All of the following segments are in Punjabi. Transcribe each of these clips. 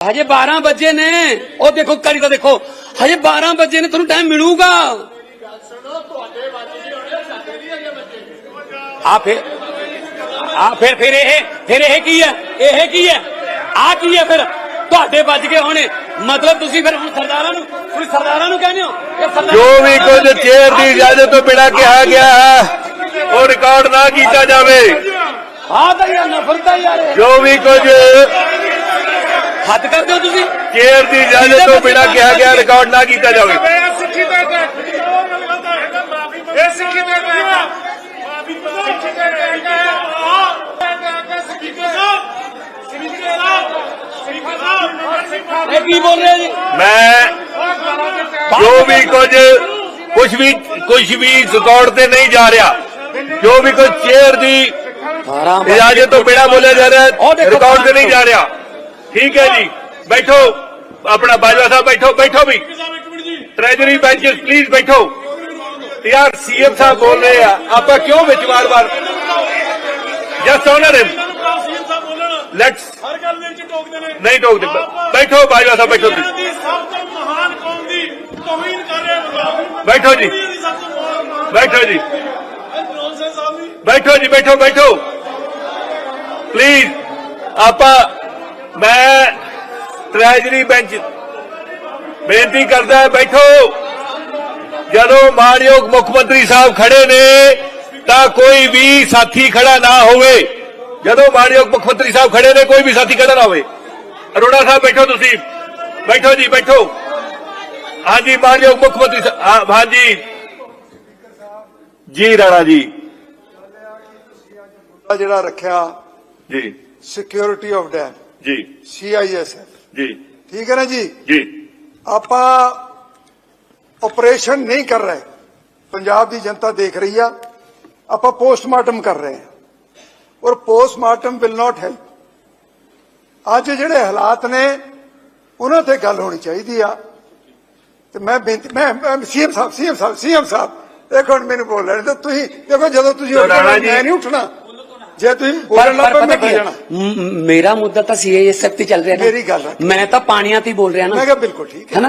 ਹਜੇ 12 ਵਜੇ ਨੇ। ਉਹ ਦੇਖੋ ਕਰੀ ਤਾਂ ਦੇਖੋ। ਹਜੇ 12 ਵਜੇ ਨੇ ਤੁਹਾਨੂੰ ਟਾਈਮ ਮਿਲੂਗਾ। ਆ ਫਿਰ ਆ ਫਿਰ ਫਿਰ ਇਹ ਫਿਰ ਇਹ ਕੀ ਹੈ? ਇਹ ਕੀ ਹੈ? ਆ ਕੀ ਹੈ ਫਿਰ? ਤੁਹਾਡੇ ਵੱਜ ਗਏ ਹੋਣੇ। ਮਤਲਬ ਤੁਸੀਂ ਫਿਰ ਹੁਣ ਸਰਦਾਰਾਂ ਨੂੰ ਹੁਣ ਸਰਦਾਰਾਂ ਨੂੰ ਕਹਿੰਦੇ ਹੋ ਜੋ ਵੀ ਕੁਝ ਚੇਅਰ ਦੀ ਇਜਾਜ਼ਤ ਤੋਂ ਬਿਨਾਂ ਕਿਹਾ ਗਿਆ ਹੈ? ਉਹ ਰਿਕਾਰਡ ਨਾ ਕੀਤਾ ਜਾਵੇ। ਆ ਤਾਂ ਯਾਰ ਨਫ਼ਰਤ ਹੈ ਯਾਰ। ਜੋ ਵੀ ਕੁਝ ਹੱਦ ਕਰਦੇ ਹੋ ਤੁਸੀਂ ਚੇਅਰ ਦੀ ਇਜਾਜ਼ਤ ਤੋਂ ਬਿਨਾਂ ਕਿਹਾ ਗਿਆ ਰਿਕਾਰਡ ਨਾ ਕੀਤਾ ਜਾਵੇ ਇਹ ਸਿੱਖੀ ਦਾ ਹੈ ਇਹ ਸਿੱਖੀ ਦਾ ਹੈ ਸਿੱਖੀ ਦਾ ਹੈ ਸਪੀਕਰ ਸਾਹਿਬ ਸਪੀਕਰ ਸਾਹਿਬ ਸਪੀਕਰ ਸਾਹਿਬ ਇਹ ਕੀ ਬੋਲ ਰਹੇ ਜੀ ਮੈਂ ਜੋ ਵੀ ਕੁਝ ਕੁਝ ਵੀ ਕੁਝ ਵੀ ਰਿਕਾਰਡ ਤੇ ਨਹੀਂ ਜਾ ਰਿਹਾ ਜੋ ਵੀ ਕੁਝ ਚੇਅਰ ਦੀ 12 ਇਜਾਜ਼ਤ ਤੋਂ ਬਿਨਾਂ ਬੋਲਿਆ ਜਾ ਠੀਕ ਹੈ ਜੀ। ਬੈਠੋ। ਆਪਣਾ ਬਾਜਵਾ ਸਾਹਿਬ ਬੈਠੋ ਬੈਠੋ ਵੀ। ਟ੍ਰੈਜਰੀ ਬੈਂਚਸ ਪਲੀਜ਼ ਬੈਠੋ। ਯਾਰ ਸੀਐਮ ਸਾਹਿਬ ਬੋਲ ਰਹੇ ਆ। ਆਪਾਂ ਕਿਉਂ ਵਿੱਚ ਵਾਰ-ਵਾਰ ਜਸਟ ਆਨਰ ਹਿਮ ਲੈਟਸ ਹਰ ਗੱਲ ਦੇ ਵਿੱਚ ਟੋਕਦੇ ਨੇ ਨਹੀਂ ਟੋਕਦੇ। ਬੈਠੋ, ਬਾਜਵਾ ਸਾਹਿਬ ਬੈਠੋ। ਇਹਨਾਂ ਸਭ ਤੋਂ ਮਹਾਨ ਕੌਮ ਦੀ ਤੋਹੀਨ ਕਰ ਰਹੇ ਬੈਠੋ ਜੀ। ਬੈਠੋ ਜੀ। ਬੈਠੋ ਜੀ, ਬੈਠੋ ਬੈਠੋ। ਪਲੀਜ਼ ਆਪਾਂ ਮੈਂ ਟ੍ਰੈਜਰੀ ਬੈਂਚ ਬੇਨਤੀ ਕਰਦਾ ਬੈਠੋ। ਜਦੋਂ ਮਾਨਯੋਗ ਮੁੱਖ ਮੰਤਰੀ ਸਾਹਿਬ ਖੜੇ ਨੇ ਤਾਂ ਕੋਈ ਵੀ ਸਾਥੀ ਖੜਾ ਨਾ ਹੋਵੇ। ਜਦੋਂ ਮਾਨਯੋਗ ਮੁੱਖ ਮੰਤਰੀ ਸਾਹਿਬ ਖੜੇ ਨੇ ਕੋਈ ਵੀ ਸਾਥੀ ਖੜਾ ਨਾ ਹੋਵੇ। ਅਰੋੜਾ ਸਾਹਿਬ ਬੈਠੋ ਤੁਸੀਂ। ਬੈਠੋ ਜੀ ਬੈਠੋ। ਹਾਂਜੀ ਮਾਨਯੋਗ ਮੁੱਖ ਮੰਤਰੀ ਸਾਹਿਬ ਹਾਂਜੀ। ਜੀ ਰਾਣਾ ਜੀ। ਜਿਹੜਾ ਰੱਖਿਆ ਜੀ। ਸਿਕਿਉਰਿਟੀ ਆਫ ਡੈਮ ਜੀ। ਸੀਆਈਐਸਐਫ ਜੀ। ਠੀਕ ਹੈ ਨਾ ਜੀ? ਜੀ। ਆਪਾਂ ਆਪਰੇਸ਼ਨ ਨਹੀਂ ਕਰ ਰਹੇ। ਪੰਜਾਬ ਦੀ ਜਨਤਾ ਦੇਖ ਰਹੀ ਆ। ਆਪਾਂ ਪੋਸਟਮਾਰਟਮ ਕਰ ਰਹੇ ਹਾਂ ਔਰ ਪੋਸਟਮਾਰਟਮ ਵਿਲ ਨਾਟ ਹੈਲਪ ਅੱਜ ਜਿਹੜੇ ਹਾਲਾਤ ਨੇ ਉਹਨਾਂ ਤੇ ਗੱਲ ਹੋਣੀ ਚਾਹੀਦੀ ਆ। ਤੇ ਮੈਂ ਬੇਨਤੀ ਮੈਂ ਸੀਐਮ ਸਾਹਿਬ ਸੀਐਮ ਸਾਹਿਬ ਸੀਐਮ ਸਾਹਿਬ ਇੱਕ ਮਿੰਟ ਮੈਨੂੰ ਬੋਲ ਲੈਣ ਤੇ ਤੁਸੀਂ ਦੇਖੋ ਜਦੋਂ ਤੁਸੀਂ। ਮੈਂ ਨਹੀਂ ਉੱਠਣਾ। ਜੇ ਤੁਸੀਂ ਬੋਲਣ ਲੱਗ ਪਏ ਮੈਂ ਕੀ ਜਾਣਾ ਮੇਰਾ ਮੁੱਦਾ ਤਾਂ ਸੀਏਐਸਐਫ ਤੇ ਚੱਲ ਰਿਹਾ ਨਾ। ਮੇਰੀ ਗੱਲ। ਮੈਂ ਤਾਂ ਪਾਣੀਆਂ ਤੇ ਬੋਲ ਰਿਹਾ ਨਾ। ਮੈਂ ਕਿਹਾ ਬਿਲਕੁਲ ਠੀਕ ਹੈ।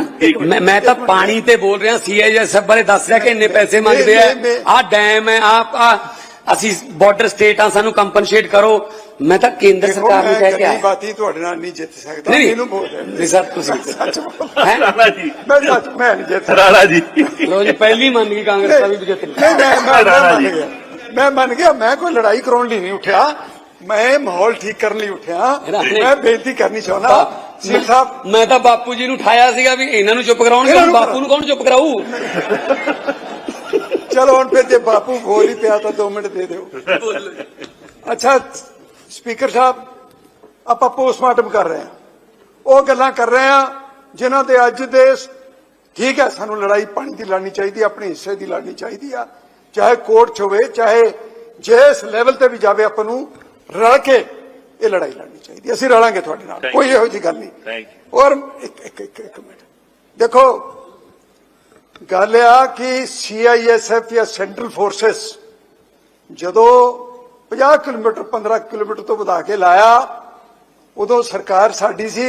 ਹੈ। ਮੈਂ ਤਾਂ ਪਾਣੀ ਤੇ ਬੋਲ ਰਿਹਾ ਸੀਆਈਐਸਐਫ ਬਾਰੇ ਦੱਸ ਰਿਹਾ ਕਿ ਇੰਨੇ ਪੈਸੇ ਮੰਗਦੇ ਆ। ਆਹ ਡੈਮ ਹੈ ਆਹ ਆਹ ਅਸੀਂ ਬਾਰਡਰ ਸਟੇਟ ਆ ਸਾਨੂੰ ਕੰਪਨਸੇਟ ਕਰੋ। ਮੈਂ ਤਾਂ ਕੇਂਦਰ ਸਰਕਾਰ ਨੂੰ ਕਹਿ ਕੇ ਆਇਆ। ਬਾਤੀ ਤੁਹਾਡੇ ਨਾਲ ਨਹੀਂ ਜਿੱਤ ਸਕਦਾ। ਇਹਨੂੰ ਬੋਲ ਨਹੀਂ ਸਰ ਤੁਸੀਂ ਸੱਚ ਹੈ? ਰਾਣਾ ਜੀ ਮੈਂ ਸੱਚ ਮੈਂ ਜਿੱਤ ਰਾਣਾ ਜੀ। ਲੋ ਜੀ ਪਹਿਲੀ ਮੰਨ ਗਈ ਕਾਂਗਰਸ ਦਾ ਵੀ ਜਿੱਤ। ਨਹੀਂ ਮੈਂ ਮੈਂ ਰਾਣਾ ਜੀ। ਮੈਂ ਮੰਨ ਗਿਆ ਮੈਂ ਕੋਈ ਲੜਾਈ ਕਰਾਉਣ ਲਈ ਨਹੀਂ ਉੱਠਿਆ। ਮੈਂ ਮਾਹੌਲ ਠੀਕ ਕਰਨ ਲਈ ਉੱਠਿਆ। ਮੈਂ ਬੇਨਤੀ ਕਰਨੀ ਚਾਹੁੰਦਾ ਸਿੰਘ ਸਾਹਿਬ। ਮੈਂ ਤਾਂ ਬਾਪੂ ਜੀ ਨੂੰ ਠਾਇਆ ਸੀਗਾ ਵੀ ਇਹਨਾਂ ਨੂੰ ਚੁੱਪ ਕਰਾਉਣਗੇ ਬਾਪੂ ਨੂੰ ਕੌਣ ਚੁੱਪ ਕਰਾਊ? ਚਲੋ ਹੁਣ ਫਿਰ ਜੇ ਬਾਪੂ ਬੋਲ ਹੀ ਪਿਆ ਤਾਂ 2 ਮਿੰਟ ਦੇ ਦਿਓ। ਅੱਛਾ ਸਪੀਕਰ ਸਾਹਿਬ ਆਪਾਂ ਪੋਸਟਮਾਰਟਮ ਕਰ ਰਹੇ ਹਾਂ। ਉਹ ਗੱਲਾਂ ਕਰ ਰਹੇ ਹਾਂ ਜਿਨ੍ਹਾਂ ਦੇ ਅੱਜ ਦੇ ਠੀਕ ਹੈ ਸਾਨੂੰ ਲੜਾਈ ਪਾਣੀ ਦੀ ਲੜਨੀ ਚਾਹੀਦੀ ਆਪਣੇ ਹਿੱਸੇ ਦੀ ਲੜਨੀ ਚਾਹੀਦੀ ਆ। ਚਾਹੇ ਕੋਰਟ 'ਚ ਹੋਵੇ ਚਾਹੇ ਜਿਸ ਲੈਵਲ ਤੇ ਵੀ ਜਾਵੇ ਆਪਾਂ ਨੂੰ ਰਲ ਕੇ ਇਹ ਲੜਾਈ ਲੜਨੀ ਚਾਹੀਦੀ। ਅਸੀਂ ਰਲਾਂਗੇ ਤੁਹਾਡੇ ਨਾਲ ਕੋਈ ਇਹੋ ਜਿਹੀ ਗੱਲ ਨਹੀਂ। ਔਰ ਇੱਕ ਇੱਕ ਇੱਕ ਇੱਕ ਮਿੰਟ। ਦੇਖੋ ਗੱਲ ਆ ਕਿ ਸੀਆਈਐਸਐਫ ਜਾਂ ਸੈਂਟਰਲ ਫੋਰਸਸ ਜਦੋਂ 50 ਕਿਲੋਮੀਟਰ 15 ਕਿਲੋਮੀਟਰ ਤੋਂ ਵਧਾ ਕੇ ਲਾਇਆ ਉਦੋਂ ਸਰਕਾਰ ਸਾਡੀ ਸੀ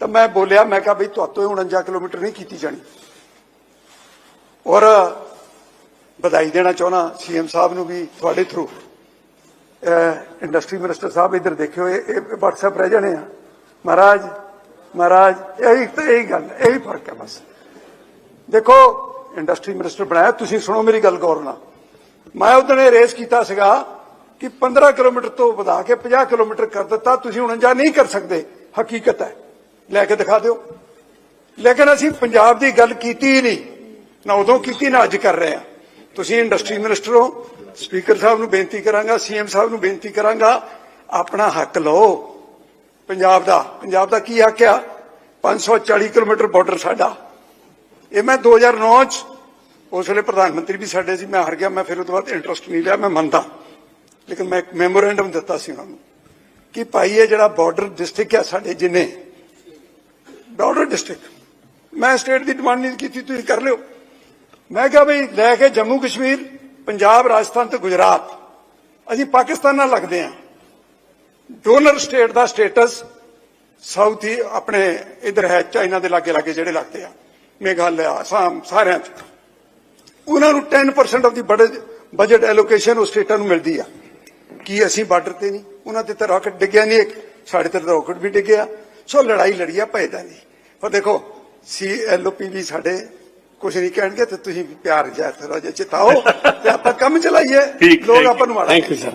ਤਾਂ ਮੈਂ ਬੋਲਿਆ ਮੈਂ ਕਿਹਾ ਬਈ ਤੁਹਾਤੋਂ 49 ਕਿਲੋਮੀਟਰ ਨਹੀਂ ਕੀਤੀ ਜਾਣੀ। ਔਰ ਵਧਾਈ ਦੇਣਾ ਚਾਹੁੰਦਾ, ਸੀਐਮ ਸਾਹਿਬ ਨੂੰ ਵੀ, ਤੁਹਾਡੇ ਥਰੂ ਇੰਡਸਟਰੀ ਮਿਨਿਸਟਰ ਸਾਹਿਬ ਇੱਧਰ ਦੇਖਿਓ, ਇਹ WhatsApp ਰਹਿ ਜਾਣੇ ਆ। ਮਹਾਰਾਜ ਮਹਾਰਾਜ, ਇਹੀ ਤਾਂ ਇਹੀ ਗੱਲ, ਇਹੀ ਫ਼ਰਕ ਹੈ ਬਸ। ਦੇਖੋ ਇੰਡਸਟਰੀ ਮਿਨਿਸਟਰ ਬਣਾਇਆ, ਤੁਸੀਂ ਸੁਣੋ ਮੇਰੀ ਗੱਲ ਗੌਰ ਨਾਲ। ਮੈਂ ਉਦੋਂ ਇਹ ਰੇਸ ਕੀਤਾ ਸੀਗਾ ਕਿ 15 ਕਿਲੋਮੀਟਰ ਤੋਂ ਵਧਾ ਕੇ 50 ਕਿਲੋਮੀਟਰ ਕਰ ਦਿੱਤਾ, ਤੁਸੀਂ 49 ਨਹੀਂ ਕਰ ਸਕਦੇ। ਹਕੀਕਤ ਹੈ। ਲੈ ਕੇ ਦਿਖਾ ਦਿਓ। ਲੇਕਿਨ ਅਸੀਂ ਪੰਜਾਬ ਦੀ ਗੱਲ ਕੀਤੀ ਹੀ ਨਹੀਂ। ਨਾ ਉਦੋਂ ਕੀਤੀ, ਨਾ ਅੱਜ ਕਰ ਰਹੇ ਹਾਂ। ਤੁਸੀਂ ਇੰਡਸਟਰੀ ਮਿਨਿਸਟਰ ਹੋ, ਸਪੀਕਰ ਸਾਹਿਬ ਨੂੰ ਬੇਨਤੀ ਕਰਾਂਗਾ, ਸੀਐਮ ਸਾਹਿਬ ਨੂੰ ਬੇਨਤੀ ਕਰਾਂਗਾ, ਆਪਣਾ ਹੱਕ ਲਓ। ਪੰਜਾਬ ਦਾ ਪੰਜਾਬ ਦਾ ਕੀ ਹੱਕ ਆ? 540 ਕਿਲੋਮੀਟਰ ਬਾਰਡਰ ਸਾਡਾ। ਇਹ ਮੈਂ 2009 ਚ, ਉਸ ਵੇਲੇ ਪ੍ਰਧਾਨ ਮੰਤਰੀ ਵੀ ਸਾਡੇ ਸੀ, ਮੈਂ ਹਾਰ ਗਿਆ, ਮੈਂ ਫਿਰ ਉਹ ਤੋਂ ਬਾਅਦ ਇੰਟਰਸਟ ਨਹੀਂ ਲਿਆ, ਮੈਂ ਮੰਨਦਾ। ਲੇਕਿਨ ਮੈਂ ਇੱਕ ਮੈਮੋਰੈਂਡਮ ਦਿੱਤਾ ਸੀ ਉਹਨਾਂ ਨੂੰ ਕਿ ਭਾਈ, ਇਹ ਜਿਹੜਾ ਬਾਰਡਰ ਡਿਸਟ੍ਰਿਕਟ ਆ ਸਾਡੇ ਜਿੰਨੇ ਬਾਰਡਰ ਡਿਸਟ੍ਰਿਕਟ ਮੈਂ ਸਟੇਟ ਦੀ ਡਿਮਾਂਡ ਨਹੀਂ ਕੀਤੀ, ਤੁਸੀਂ ਕਰ ਲਿਓ। ਮੈਂ ਕਿਹਾ ਬਈ ਲੈ ਕੇ ਜੰਮੂ ਕਸ਼ਮੀਰ, ਪੰਜਾਬ, ਰਾਜਸਥਾਨ ਤੇ ਗੁਜਰਾਤ। ਅਸੀਂ ਪਾਕਿਸਤਾਨ ਨਾਲ ਲੱਗਦੇ ਹਾਂ। ਡੋਨਰ ਸਟੇਟ ਦਾ ਸਟੇਟਸ ਸਾਊਥ ਹੀ ਆਪਣੇ ਇਧਰ ਹੈ, ਚਾਈਨਾ ਦੇ ਲਾਗੇ ਲਾਗੇ ਜਿਹੜੇ ਲੱਗਦੇ ਆ। ਮੇਘਾਲਿਆ ਆਸਾਮ ਸਾਰਿਆਂ ਚ। ਉਹਨਾਂ ਨੂੰ 10% ਆਫ ਦੀ ਬਜਟ ਐਲੋਕੇਸ਼ਨ ਉਹ ਸਟੇਟਾਂ ਨੂੰ ਮਿਲਦੀ ਆ। ਕੀ ਅਸੀਂ ਬਾਰਡਰ ਤੇ ਨਹੀਂ? ਉਹਨਾਂ ਤੇ ਤਾਂ ਰਾਕਟ ਡਿੱਗਿਆ ਨਹੀਂ ਇੱਕ, ਸਾਡੇ ਤੇ ਰਾਕਟ ਵੀ ਡਿੱਗਿਆ। ਸੋ ਲੜਾਈ ਲੜੀਆ ਪੈਦਾ ਨਹੀਂ ਪਰ ਦੇਖੋ ਸੀ ਐਲਓਪੀ ਵੀ ਸਾਡੇ ਕੁਝ ਨਹੀਂ ਕਹਿਣਗੇ ਤੇ ਤੁਸੀਂ ਪਿਆਰ ਜਿਹਾ ਥੋੜਾ ਜਿਹਾ ਚਿਤਾਓ ਤੇ ਆਪਾਂ ਕੰਮ ਚਲਾਈਏ ਠੀਕ, ਲੋਕ. ਆਪਾਂ ਨੂੰ ਮਾੜਾ ਥੈਂਕ ਯੂ ਸਰ